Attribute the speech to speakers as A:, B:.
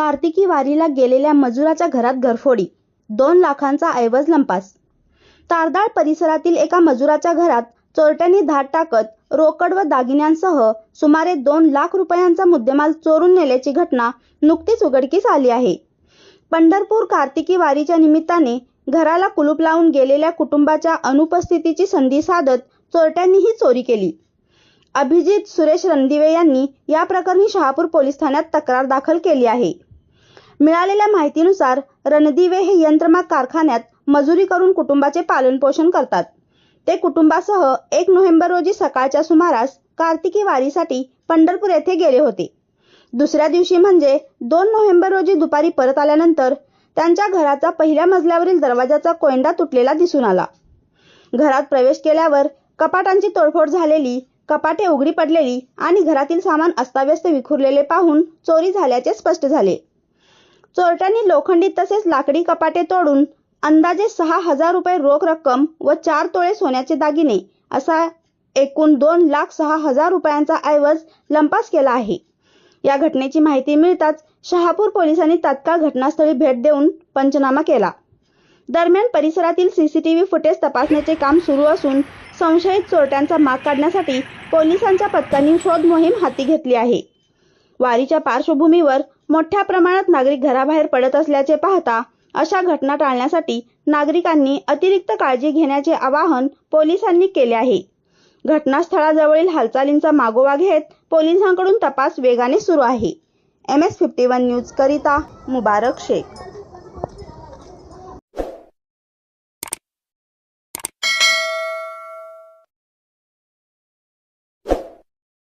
A: कार्तिकी वारीला गेलेल्या मजुराच्या घरात घरफोडी दोन लाखांचा ऐवज लंपास. तारदाळ परिसरातील एका मजुराच्या घरात चोरट्यांनी धाड टाकत रोकड व दागिन्यांसह सुमारे दोन लाख रुपयांचा मुद्देमाल चोरून नेल्याची घटना नुकतीच उघडकीस आली आहे. पंढरपूर कार्तिकी वारीच्या निमित्ताने घराला कुलूप लावून गेलेल्या कुटुंबाच्या अनुपस्थितीची संधी साधत चोरट्यांनी ही चोरी केली. अभिजित सुरेश रणदिवे यांनी या प्रकरणी शहापूर पोलीस ठाण्यात तक्रार दाखल केली आहे. मिळालेल्या माहितीनुसार रणदिवे हे यंत्रमाग कारखान्यात मजुरी करून कुटुंबाचे पालनपोषण करतात. ते कुटुंबासह एक नोव्हेंबर रोजी सकाळच्या सुमारास कार्तिकी वारीसाठी पंढरपूर येथे गेले होते. दुसऱ्या दिवशी म्हणजे दोन नोव्हेंबर रोजी दुपारी परत आल्यानंतर त्यांच्या घराचा पहिल्या मजल्यावरील दरवाजाचा कोयंडा तुटलेला दिसून आला. घरात प्रवेश केल्यावर कपाटांची तोडफोड झालेली कपाटे उघडी पडलेली आणि घरातील सामान अस्ताव्यस्त विखुरलेले पाहून चोरी झाल्याचे स्पष्ट झाले. चोरट्यांनी लोखंडी तसेच लाकडी कपाटे तोडून अंदाजे सहा हजार रुपये रोख रक्कम व चार तोळे सोन्याचे दागिने असा एकूण दोन लाख सहा हजार रुपयांचा ऐवज लंपास केला आहे. या घटनेची माहिती मिळताच शहापूर पोलिसांनी तात्काळ घटनास्थळी भेट देऊन पंचनामा केला. दरम्यान परिसरातील सीसीटीव्ही फुटेज तपासण्याचे काम सुरू असून संशयित चोरट्यांचा माग काढण्यासाठी पोलिसांच्या पथकांनी शोध मोहीम हाती घेतली आहे. वारीच्या पार्श्वभूमीवर मोठ्या प्रमाणात नागरिक घराबाहेर पडत असल्याचे पाहता अशा घटना टाळण्यासाठी नागरिकांनी अतिरिक्त काळजी घेण्याचे आवाहन पोलिसांनी केले आहे. घटनास्थळाजवळील हालचालींचा मागोवा घेत पोलिसांकडून तपास वेगाने सुरू आहे. M S fifty one news करिता मुबारक शेख.